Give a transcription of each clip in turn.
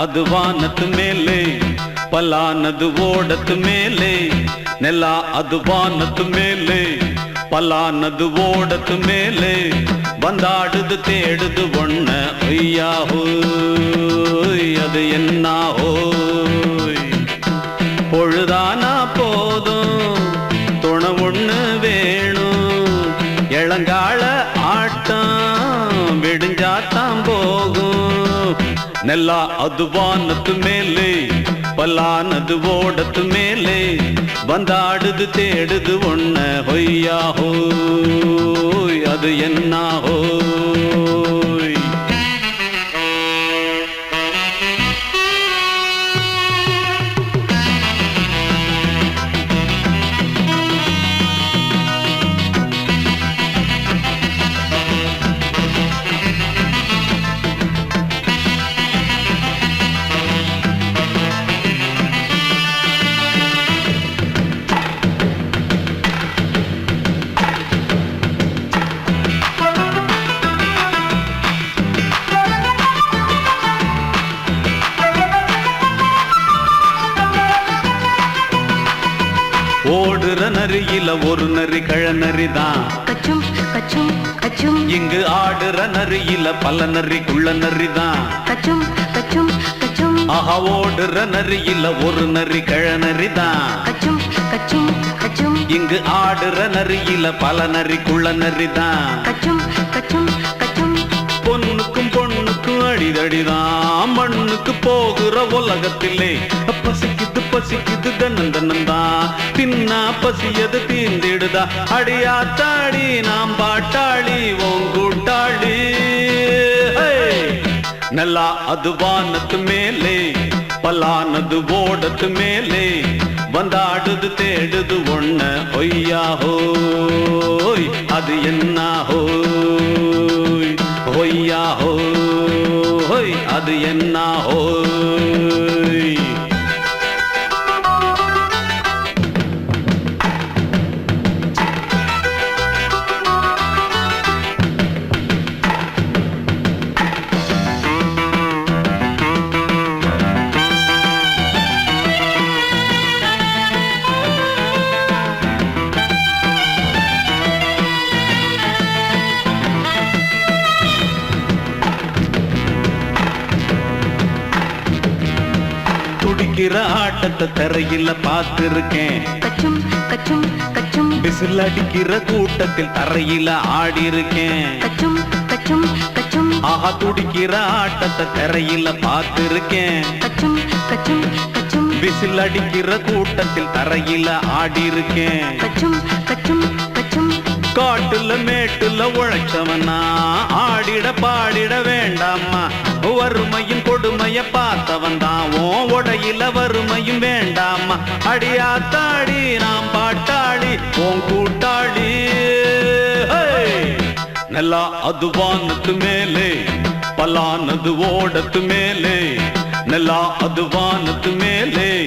அது வானத்து மேலே பலானது ஓடத்து மேலே நெல்லா அது வானத்து மேலே பலானது ஓடத்து மேலே வந்தாடுது தேடுது ஒண்ண ஐயாஹோ அது என்னாஹோ பொழுதானா நெல்லா அது வானத்து மேலே பல்லானது ஓடத்து மேலே வந்தாடுது தேடுது ஒன்ன ஹொய்யாஹோ அது என்ன நரியில ஒரு நரி கழநரி தான் கச்சும் கச்சும் கச்சும். இங்கு ஆடுற நரியில பல நரி குள்ள நரி தான் கச்சும் கச்சும் கச்சும். ஆஹா ஓடுற நரியில ஒரு நரி கழநரி தான் கச்சும் கச்சும் கச்சும். இங்கு ஆடுற நரியில பல நரி குள்ள நரி தான் கச்சும் பொண்ணுக்கும் அடிதடிதான் மண்ணுக்கு போகிற உலகத்திலே. பசிக்குது பசிக்குது தன்னன் தன்னந்தான் தின்னா பசியது தீந்திடுதா அடியாத்தாடி நாம் பாட்டாளி ஓங்கூட்டாளி நல்லா அது வானத்து மேலே பலானது ஓடத்து மேலே. வந்தாடுது தேடுது ஒன்ன ஒய்யாஹோ அது என்ன ஹோய் ஹொய்யா அது என்ன ஹோய் துடிக்கிற ஆட்டத்தை தரையில பார்த்திருக்கேன். கச்சும் கச்சும் கச்சும். விசில் அடிக்கிற கூட்டத்தில் தரையில ஆடி இருக்கேன் கச்சும் கச்சும் கச்சும். ஆஹா துடிக்கிற ஆட்டத்தை தரையில பார்த்திருக்கேன். கச்சும் கச்சும் கச்சும். விசில் அடிக்கிற கூட்டத்தில் தரையில ஆடி இருக்கேன் கச்சும் கச்சும் கச்சும். காட்டுல மேட்டுல உழைச்சவனா ஆடிட பாடிட வேண்டாமா வறுமையும் கொடுமைய பார்த்தவன் தான். ஓ உடையில வறுமையும் வேண்டாமா அடியாத்தாடி நாம் பாட்டாளி ஓன் கூட்டாளி. நல்லா அது மேலே பலானது ஓடத்து மேலே. நல்லா அது மேலே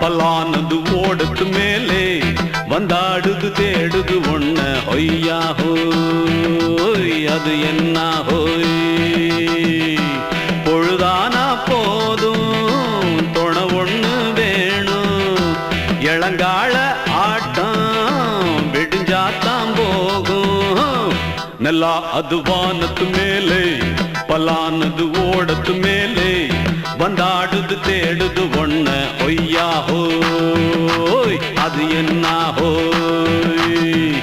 பலானது ஓடத்து மேலே. வந்தாடுது தேடுது ஒண்ண ஒய்யாஹோ அது என்ன ஹோய் போதும். துணை ஒண்ணு வேணும். இளங்கால ஆட்டம் விடிஞ்சாத்தான் போகும். நல்லா அதுவானத்து மேலே பலானது ஓடத்து மேலே வந்தாடுது தேடுது ஒண்ண ஒய்யா ஹோய் அது என்ன ஹோய்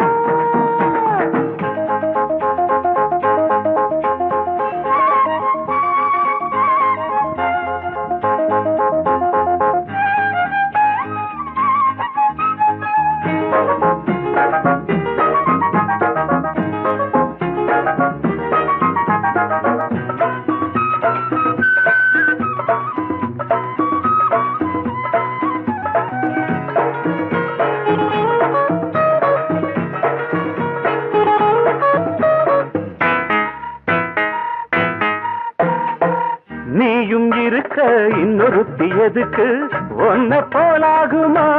இன்னொருத்தி எதுக்கு? ஒன்ன போலாகுமா?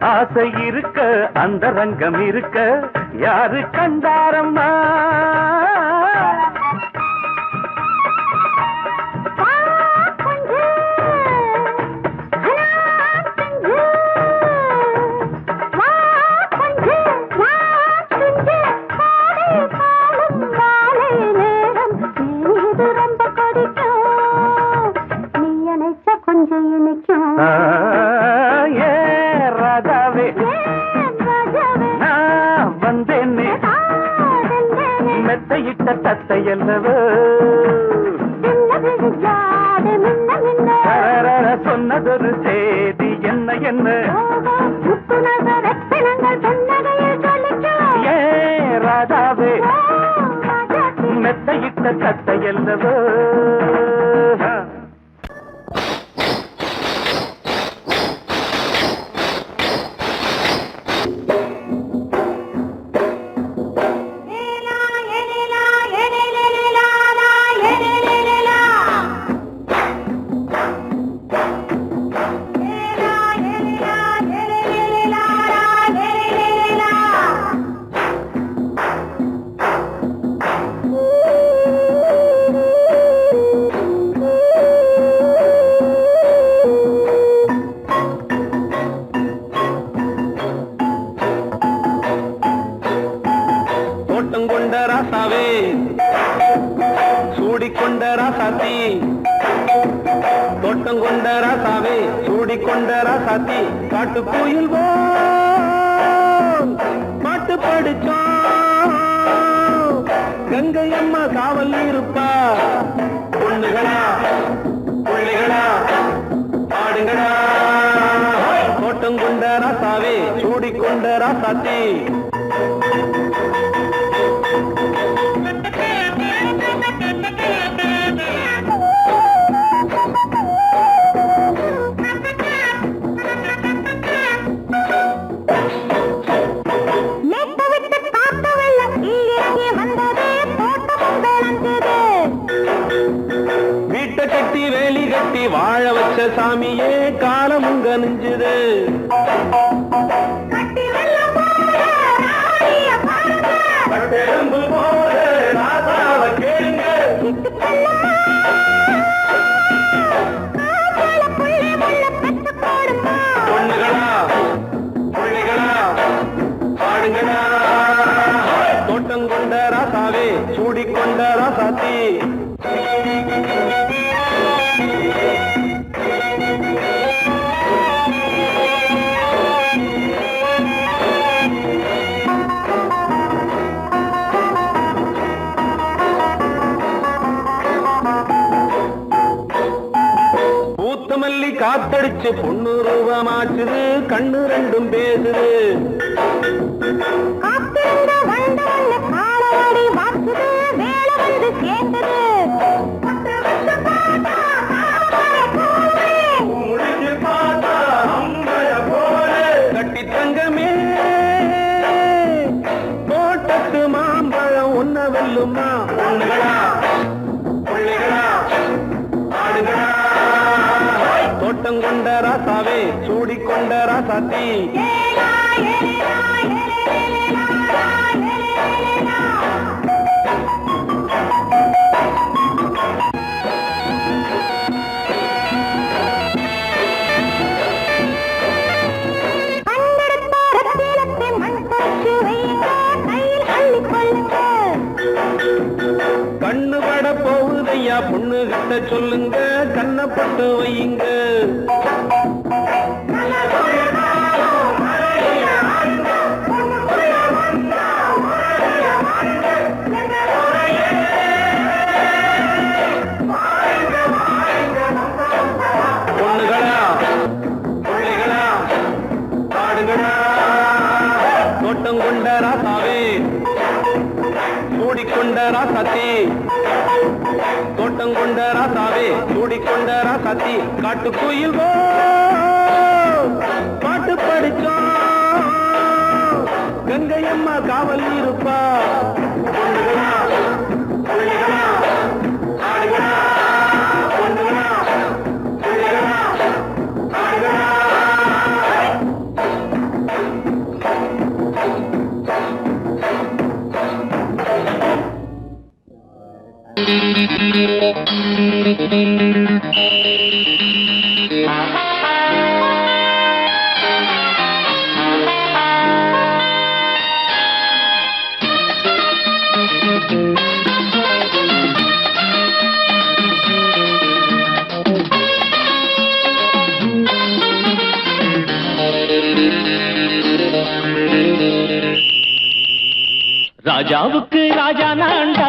ஆசை இருக்க அந்த ரங்கம் இருக்க யாரு கண்டாரம்மா? சட்டையிட்ட தத்தை அல்லவோ சொன்னதொரு செய்தி என்ன என்ன? ராதாவே மெத்தையிட்ட சட்டை அல்லவோ காட்டு கோயில் பாட்டு படிச்சோம் கங்கை அம்மா காவல் இருப்பா. பொண்ணுகளா பிள்ளைகளா பாடுங்களா தோட்டம் கொண்ட ராசாவே சூடிக்கொண்ட ராசாத்தி. காத்தடிச்சு பொண்ணு ரூபமாச்சுது கண்ணு ரெண்டும் பேசுது. சூடிக்கொண்ட ராசாத்தி காட்டு பாட்டு படிச்சோம். கங்கை அம்மா காவல் இருப்பா. ராஜாவுக்கு ராஜா நான்டா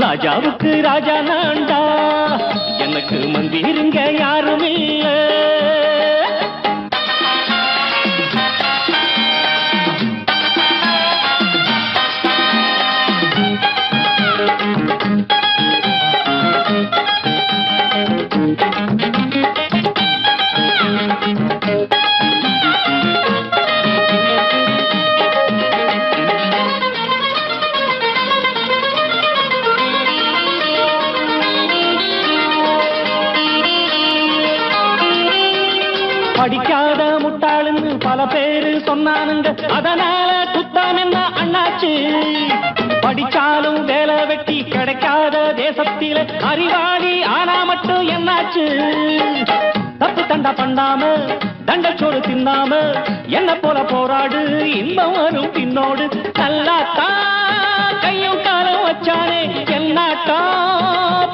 ராஜாவுக்கு ராஜா நான்டா எனக்கு மந்திருங்க யாரும் இல்ல அறிவாளி ஆனா மட்டும் என்னாச்சு? தப்பு தண்டா பண்ணாம தண்டச்சோறு தின்னாம என்ன போல போராடு இன்பம் வரும் பின்னோடு. நல்லாத்தான் கையும் காலம் வச்சானே என்னாட்டா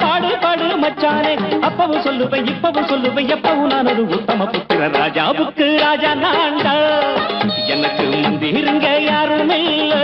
பாடு பாடு மச்சானே. அப்பவும் சொல்லுவேன் இப்பவும் சொல்லுவேன் எப்பவும் நான் ஒரு உத்தம புத்திர ராஜாவுக்கு ராஜா நான்டா. எனக்கு முந்திருங்க யாரும் இல்லை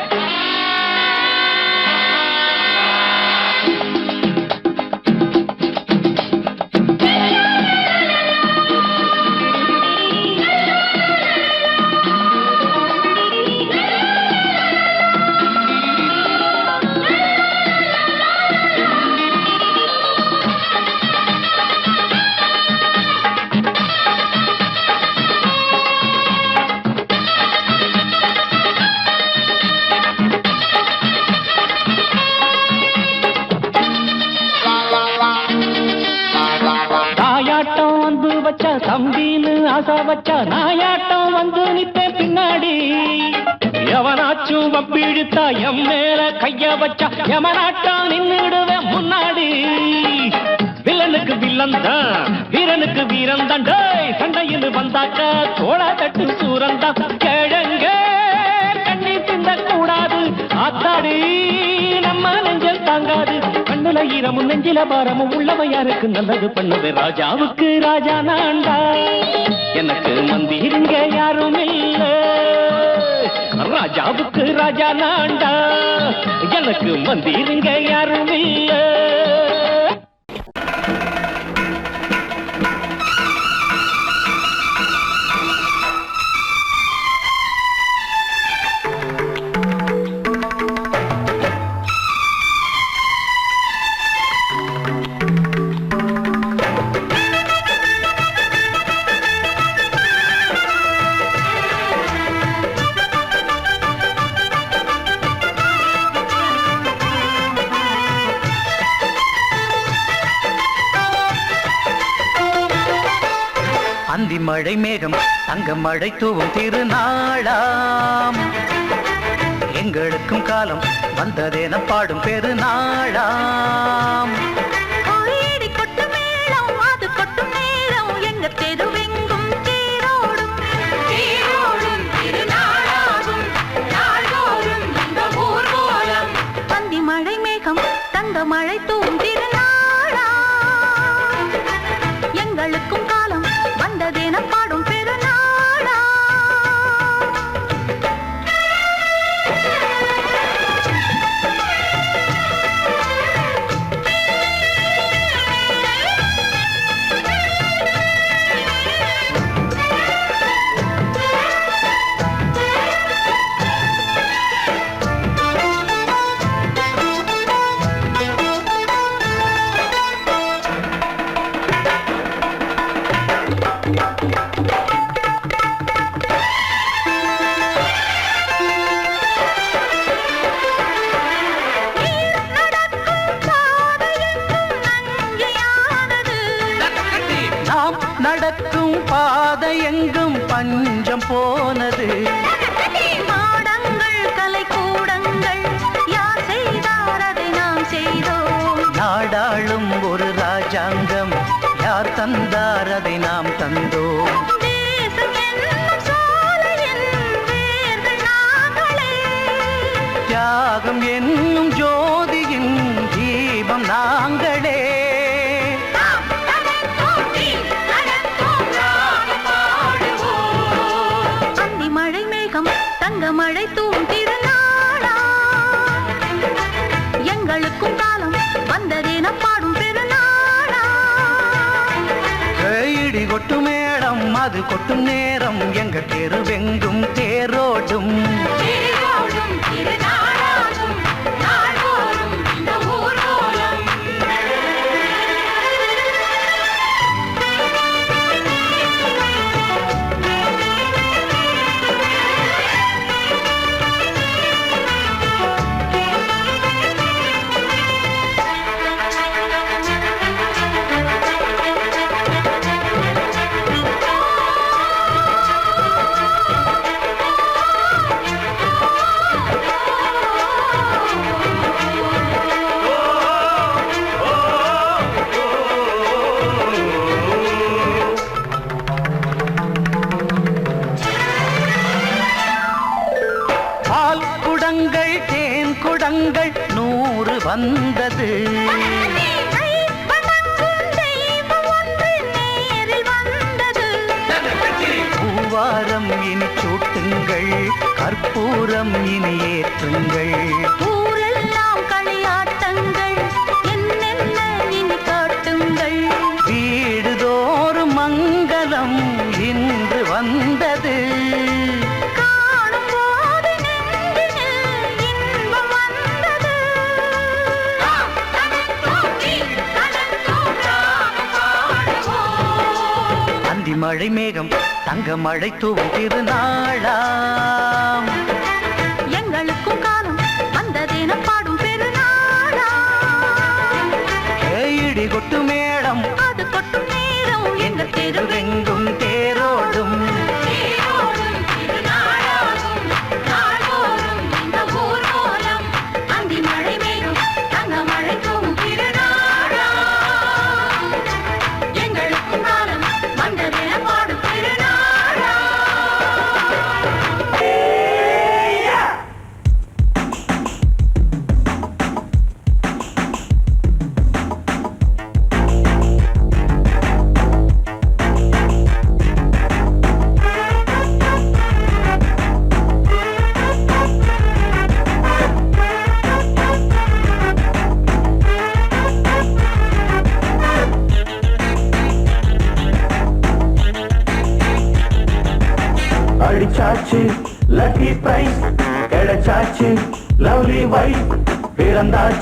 எவனாச்சும் எம் மேல கைய வச்சா எமனாட்டா நின்னுடுவேன் முன்னாடி. வில்லனுக்கு வில்லன் தான் வீரனுக்கு வீரன் தான். டேய் சண்டையில் வந்தாக்க தோள தட்டு சூரந்தா தான். கிழங்க கண்ணி திண்ட கூடாது ஆத்தாடி நம்ம நெஞ்சல் தாங்காது. கண்ணுல ஈரமும் நெஞ்சில பாரமும் உள்ளவன் யாருக்கு நல்லது பண்ணுது? ராஜாவுக்கு ராஜா நான்டா எனக்கு மந்திருங்க யாரும் இல்லை. ராஜாவுக்கு ராஜா நாண்டா. எனக்கு மந்திருங்க யாரும் இல்ல. தங்க மழை திருநாளாம். எங்களுக்கும் காலம் வந்ததேன பாடும் பெருநாளாம். தங்க மழை தூம் திருநாளா எங்களுக்கும் காலம் வந்ததென பாடும் பெருநாளா? இடி கொட்டு மேடம் அது கொட்டும் நேரம். எங்க தெருவெங்கும் தேரோடும். தேரோடும் மழை மேகம் தங்க மழை தூவும் திருநாளாம்.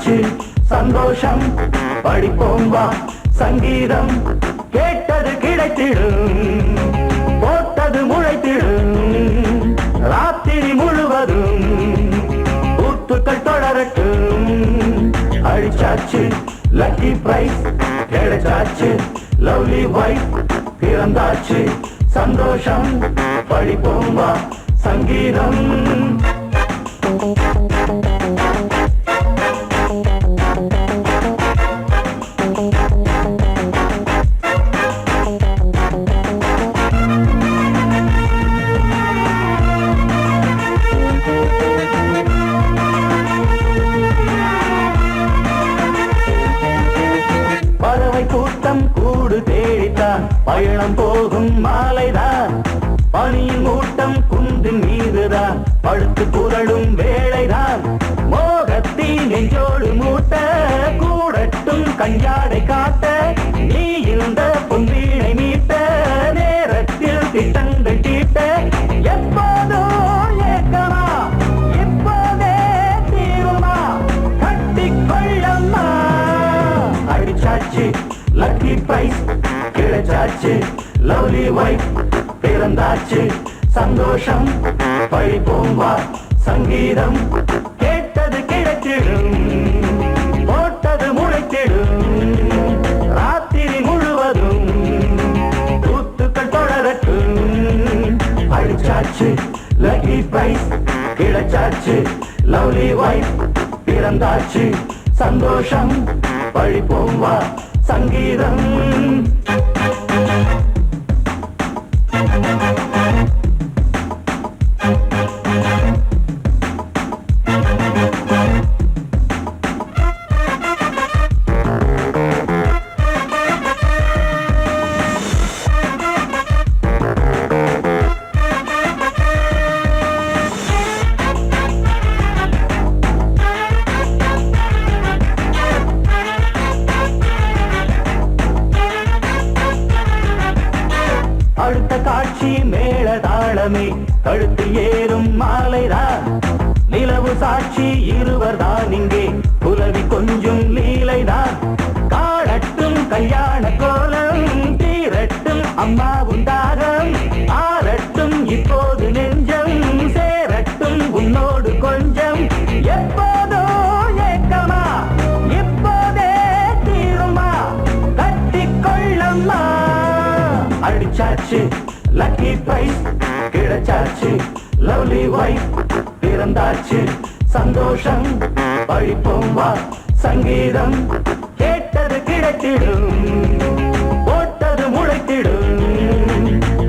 பிறந்தாச்சு சந்தோஷம் படிப்போம் வா சங்கீதம் கேட்டது கிடைத்திடும் போட்டது முளைத்திடும் ராத்திரி முழுவதும் ஊத்துக்கள் தொடரட்டும். அழிச்சாச்சு லக்கி பிரைஸ் கிடைச்சாச்சு லவ்லி வைஃப் பிறந்தாச்சு. சந்தோஷம் படிப்போம் வா சங்கீதம். கிடைச்சாச்சு லவ்லி வைஃப் பிறந்தாச்சு. சந்தோஷம் படிப்போம் வா. சங்கீதம் கேட்டது கிடைத்திடும் போட்டது முளைத்திடும். ராத்திரி முழுவதும் கூத்துக்கள் தொடரட்டும். அடிச்சாச்சு லக்கி பிரைஸ் கிடைச்சாச்சு. லவ்லி வைஃப் பிறந்தாச்சு. சந்தோஷம் படிப்போம் வா. சங்கீதம் வைஃப் கிடைச்சாச்சு. லவ்லி வைஃப் பிறந்தாச்சு. சந்தோஷம் படிப்போம் வா. சங்கீதம் கேட்டது கிடைத்திடும். போட்டது முளைத்திடும்.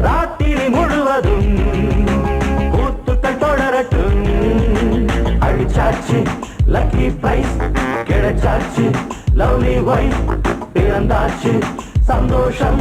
ராத்திரி முழுவதும் கூத்துக்கள் தொடரட்டும். அழிச்சாச்சு லக்கி பிரைஸ் கிடைச்சாச்சு. லவ்லி வைஃப் பிறந்தாச்சு. சந்தோஷம்